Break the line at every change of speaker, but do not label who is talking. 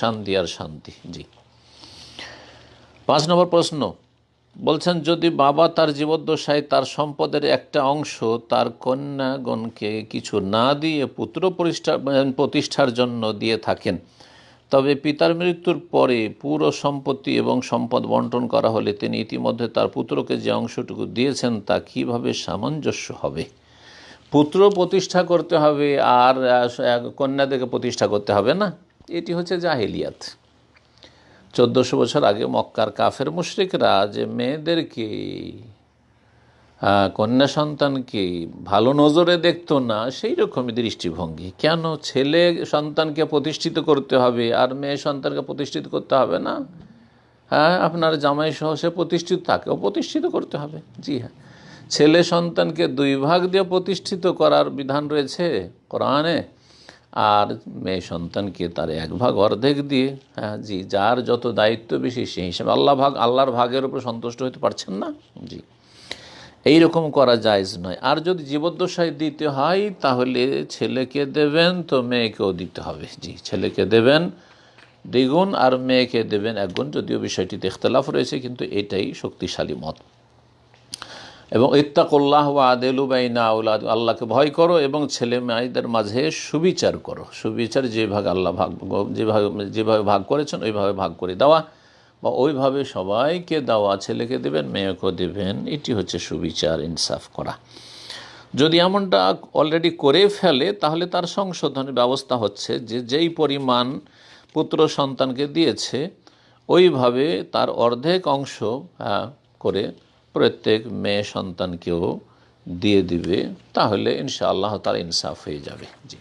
শান্তি আর শান্তি, জি। পাঁচ নম্বর প্রশ্ন। বলছেন, যদি বাবা তার জীবদ্দশায় তার সম্পদের একটা অংশ তার কন্যাগণকে কিছু না দিয়ে পুত্র প্রতিষ্ঠা প্রতিষ্ঠার জন্য দিয়ে থাকেন, তবে পিতার মৃত্যুর পরে পুরো সম্পত্তি এবং সম্পদ বন্টন করা হলে তিনি ইতিমধ্যে তার পুত্রকে যে অংশটুকু দিয়েছেন তা কীভাবে সামঞ্জস্য হবে? পুত্র প্রতিষ্ঠা করতে হবে আর কন্যাদেরকে প্রতিষ্ঠা করতে হবে না? এটি হচ্ছে জাহেলিয়াত। চোদ্দোশো বছর আগে মক্কার কাফের মুশরিকরা যে মেয়েদেরকে কন্যা সন্তানকে ভালো নজরে দেখতো না, সেই রকমই দৃষ্টিভঙ্গি। কেন ছেলে সন্তানকে প্রতিষ্ঠিত করতে হবে আর মেয়ে সন্তানকে প্রতিষ্ঠিত করতে হবে না? হ্যাঁ আপনার জামাই সহ সে প্রতিষ্ঠিত, তাকেও প্রতিষ্ঠিত করতে হবে। জি হ্যাঁ। ছেলে সন্তানকে দুই ভাগ দিয়ে প্রতিষ্ঠিত করার বিধান রয়েছে কোরআনে। আর মেয়ে সন্তানকে তার এক ভাগ অর্ধেক দিয়ে হ্যাঁ জি, যার যত দায়িত্ব বেশি, সেই হিসাবে আল্লাহ ভাগ, আল্লাহর ভাগের উপর সন্তুষ্ট হতে পারছেন না? জি। এই রকম করা জায়জ নয়। আর যদি জীবদ্দশায় দিতে হয়, তাহলে ছেলেকে দেবেন তো মেয়েকেও দিতে হবে। জি, ছেলেকে দেবেন দ্বিগুণ আর মেয়েকে দেবেন একগুণ, যদিও বিষয়টিতে ইখতলাফ রয়েছে, কিন্তু এটাই শক্তিশালী মত। এবং ইত্তাকুল্লাহ ওয়া আদেলু বাইনা আউলাদ আল্লাহকে ভয় করো এবং ছেলে মেয়েদের মাঝে সুবিচার করো। সুবিচার যেভাবে আল্লাহ ভাগ যেভাবে যেভাবে ভাগ করেছেন ওইভাবে ভাগ করে দেওয়া বা ওইভাবে সবাইকে দেওয়া ছেলেকে দেবেন মেয়েকেও দেবেন এটি হচ্ছে সুবিচার ইনসাফ করা। যদি এমনটা অলরেডি করে ফেলে তাহলে তার সংশোধনের ব্যবস্থা হচ্ছে যে যেই পরিমাণ পুত্র সন্তানকে দিয়েছে ওইভাবে তার অর্ধেক অংশ আহ, করে প্রত্যেক মেয়ে সন্তানকেও দিয়ে দিবে তাহলে ইনশাআল্লাহ তার ইনসাফ হয়ে যাবে। জি।